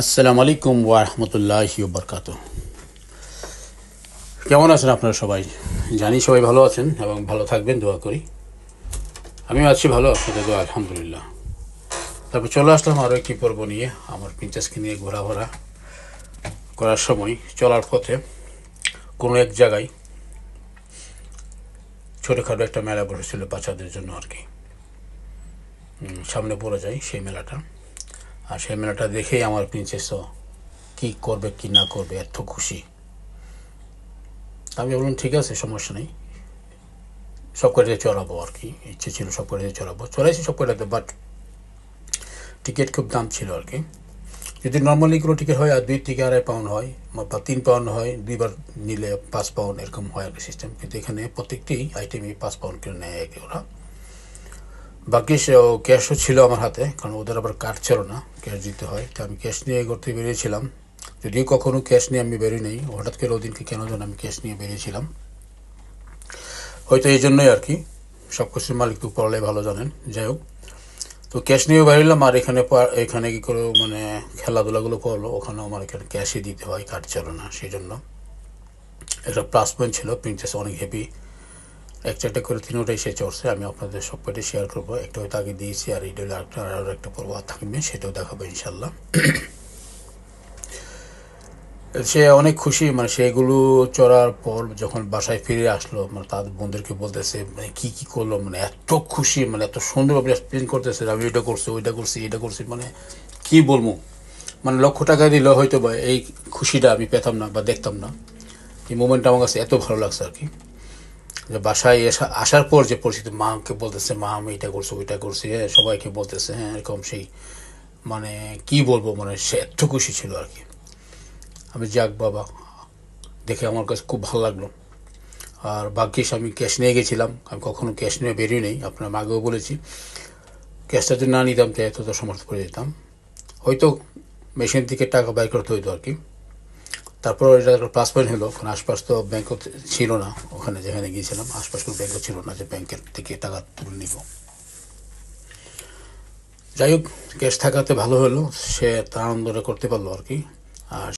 আসসালামু আলাইকুম ওয়ারহমতুল্লাহি বরকাত কেমন আছেন আপনারা সবাই? জানি সবাই ভালো আছেন এবং ভালো থাকবেন, দোয়া করি। আমিও আছি ভালো, আপনাদের দোয়া, আলহামদুলিল্লাহ। তারপর চলে আসলাম আরও একটি পর্ব নিয়ে, আমার প্রিন্সেসকে নিয়ে ঘোরাফেরা করার সময়, চলার পথে। কোনো এক জায়গায় ছোটোখাটো একটা মেলা বসেছিল বাচ্চাদের জন্য আর কি। সামনে পড়ে যায় সেই মেলাটা। আর সেই মেলাটা দেখেই আমার প্রিন্সেসও কি করবে, কি না করবে, এত খুশি। আমি বললাম, ঠিক আছে, সমস্যা নেই। সব কটাতে চড়াবো আর কি? ইচ্ছে ছিল সব কটাতে চড়াবো। চড়াইছি সব বাট টিকিট খুব দাম ছিল আর কি। যদি নর্মালি কোনো টিকিট হয়, আর দুই থেকে আড়াই পাউন্ড হয়, বা তিন পাউন্ড হয়, দুইবার নিলে পাঁচ পাউন্ড এরকম হয় আর কি সিস্টেম কিন্তু এখানে প্রত্যেকটি আইটেমই পাঁচ পাউন্ড করে নেয় ওরা বাকি সে- ক্যাশও ছিল আমার হাতে, কারণ ওদের আবার কার্ড ছিল না ক্যাশ দিতে হয়। তো আমি ক্যাশ নিয়ে করতে বেরিয়েছিলাম। যদিও কখনো ক্যাশ নিয়ে আমি বেরিয়ে নেই, হঠাৎ করে ওদিনকে কেন যেন আমি ক্যাশ নিয়ে বেরিয়েছিলাম। হয়তো এই জন্যই আর কি, সব কিছুর মালিক তো পড়লে ভালো জানেন। যাই হোক, তো ক্যাশ নিয়ে বেরোলাম, আর এখানে এখানে কি করে মানে খেলাধুলাগুলো করল, ওখানেও আমার এখানে ক্যাশই দিতে হয় কার্ড ছিল না, সেই জন্য। একটা প্লাস পয়েন্ট ছিল প্রিন্সেস অনেক হেভি এক চারটে করে তিনোটাই সে চড়ছে আমি আপনাদের সব কটাই শেয়ার করব। একটা হয়তো আগে দিয়েছি, আর হলো একটা আরও একটা পর্ব থাকবে, সেটাও দেখাবো ইনশাল্লাহ সে অনেক খুশি মানে সেগুলো চড়ার পর যখন বাসায় ফিরে আসলো মানে তার বন্ধুদেরকে বলতেছে মানে কি কি করল? মানে এত খুশি মানে এত সুন্দরভাবে এক্সপ্লেন করতেছে, আমি এটা করছি, ওইটা করছি, এটা করছি মানে কি বলব? মানে লক্ষ টাকা দিলে হয়তো বা এই খুশিটা আমি পেতাম না বা দেখতাম না। এই মোমেন্টটা আমার কাছে এত ভালো লাগছে আর কি। বাসায় এসা, আসার পর যে পরিস্থিতি মাকে বলতেছে, মা, আমি এটা করছি, ওইটা করছি। সবাইকে বলতেছে হ্যাঁ এরকম সেই মানে কি বলব মানে সে এত খুশি ছিল আর কি। আমি যাক বাবা, দেখে আমার কাছে খুব ভালো লাগল। আর ভাগ্যিস আমি ক্যাশ নিয়ে গেছিলাম, আমি কখনো ক্যাশ নিয়ে বেরিয়ে নেই, আপনার আগেও বলেছি। ক্যাশটা যদি না নিতাম, তো এত সমর্থ করে দিতাম। হয়তো মেশিন থেকে টাকা বাই করতে হইতো আর কি। তারপর এটা প্লাস পয়েন্ট হলো, ওখানে আশপাশ তো ব্যাংকও ছিল না, ওখানে যেখানে গিয়েছিলাম, আশপাশ কোনো ব্যাংকও ছিল না যে ব্যাংকের থেকে টাকা তুলে নিব। যাই হোক ক্যাশ থাকাতে ভালো হলো, সে তার আনন্দটা করতে পারল আর কি। আর